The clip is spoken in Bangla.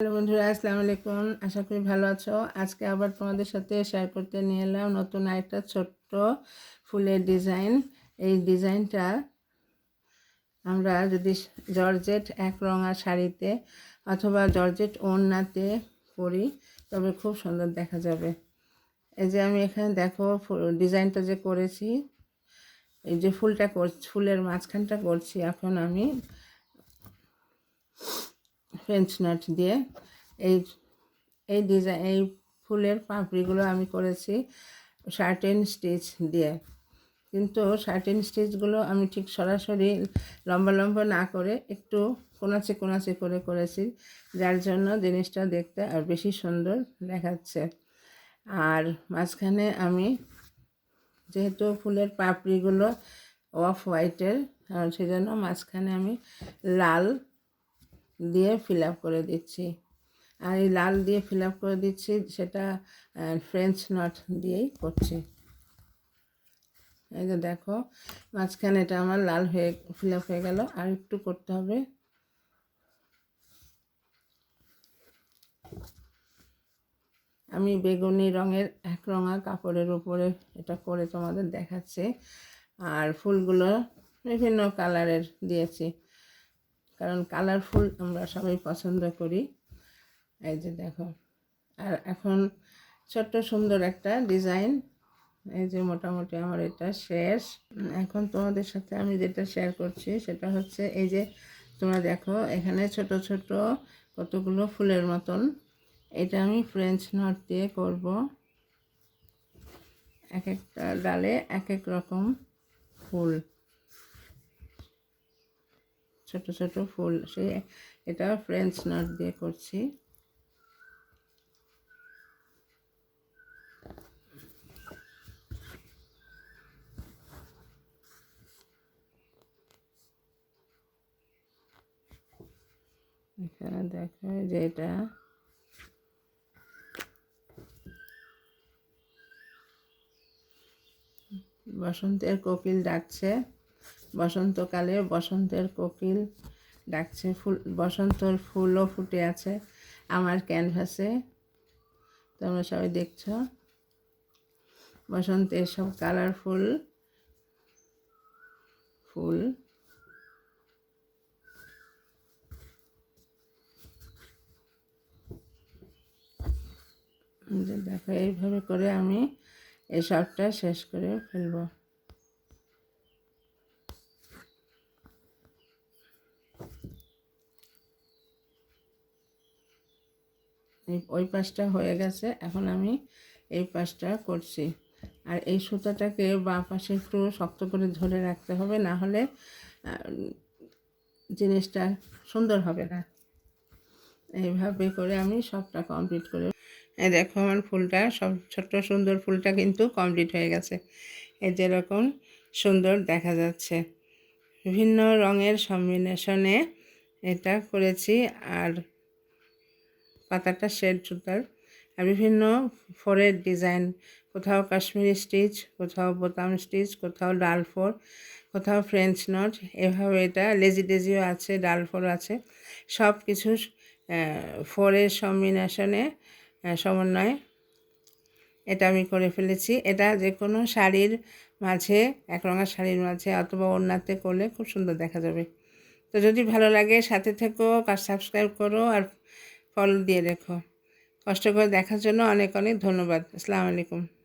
হ্যালো বন্ধুরা, আসসালামু আলাইকুম। আশা করি ভালো আছো। আজকে আবার তোমাদের সাথে শেয়ার করতে নিয়ে এলাম নতুন একটা ছোট্ট ফুলের ডিজাইন এই ডিজাইনটা আমরা যদি জর্জেট এক রঙা শাড়িতে অথবা জর্জেট ওড়নাতে পরি, তবে খুব সুন্দর দেখা যাবে। এই যে আমি এখানে দেখো ডিজাইনটা যে করেছি, এই যে ফুলটা করছি ফুলের মাঝখানটা করছি এখন আমি। ফ্রেঞ্চ নাট দিয়ে এই এই ডিজাইন এই ফুলের পাপড়িগুলো আমি করেছি শার্টেন স্টিচ দিয়ে। কিন্তু শার্টেন স্টিচগুলো আমি ঠিক সরাসরি লম্বা লম্বা না করে একটু কোনাচে কোনাচে করে করেছি, যার জন্য জিনিসটা দেখতে আর বেশি সুন্দর দেখাচ্ছে। আর মাঝখানে আমি যেহেতু ফুলের পাপড়িগুলো অফ হোয়াইটের সেই জন্য মাঝখানে আমি লাল দিয়ে ফিল আপ করে দিচ্ছি। আর এই লাল দিয়ে ফিল আপ করে দিচ্ছি, সেটা ফ্রেঞ্চ নট দিয়েই করছি। এই যে দেখো, মাঝখানে এটা আমার লাল হয়ে ফিল আপ হয়ে গেল, আর একটু করতে হবে। আমি বেগুনি রঙের এক রঙা কাপড়ের উপরে এটা করে তোমাদের দেখাচ্ছি। আর ফুলগুলো বিভিন্ন কালারের দিয়েছি। কারণ কালারফুল আমরা সবাই পছন্দ করি। এই যে দেখো। আর এখন ছোট্ট সুন্দর একটা ডিজাইন এই যে মোটামুটি আমার এটা শেষ। এখন তোমাদের সাথে আমি যেটা শেয়ার করছি সেটা হচ্ছে এই যে তোমরা দেখো, এখানে ছোট ছোট কতগুলো ফুলের মতন। এটা আমি ফ্রেঞ্চ নট দিয়ে করব। এক একটা ডালে এক এক রকম ফুল। ছোট ছোট ফুল। সে এটা ফ্রেঞ্চ নট দিয়ে করছি। এখানে দেখো যে এটা। বসন্তের কোকিল ডাকছে। বসন্তকালে বসন্তের কোকিল ডাকছে ফুল, বসন্তর ফুলও ফুটে আছে আমার ক্যানভাসে। তোমরা সবাই দেখছ? বসন্তের সব কালারফুল ফুল। দেখো, এইভাবে করে আমি এই শেষ করে ফেলব। ওই পাশটা হয়ে গেছে, এখন আমি এই পাশটা করছি। আর এই সুতাটাকে বা পাশে একটু শক্ত করে ধরে রাখতে হবে, না হলে জিনিসটা সুন্দর হবে না। এইভাবে করে আমি সবটা কমপ্লিট করে এই দেখো আমার ফুলটা, সব ছোট্ট সুন্দর ফুলটা কিন্তু কমপ্লিট হয়ে গেছে। এই যেরকম সুন্দর দেখা যাচ্ছে। বিভিন্ন রঙের কম্বিনেশনে এটা করেছি, আর পাতাটা শেড সুতার আর বিভিন্ন ফোরের ডিজাইন, কোথাও কাশ্মীরি স্টিচ, কোথাও বোতাম স্টিচ, কোথাও ডাল ফোর, কোথাও ফ্রেঞ্চ নট, এভাবে এটা লেজি ডেজিও আছে, ডাল ফোর আছে। সব কিছু ফোরের কম্বিনেশনে সমন্বয়ে এটা আমি করে ফেলেছি। এটা যে কোনো শাড়ির মাঝে, একরঙা শাড়ির মাঝে অথবা ওড়নাতে করলে খুব সুন্দর দেখা যাবে। তো যদি ভালো লাগে, সাথে থেকো, কাজ সাবস্ক্রাইব করো, আর ফলো দিয়ে রেখো। কষ্ট করে দেখার জন্য অনেক অনেক ধন্যবাদ। আসসালামু আলাইকুম।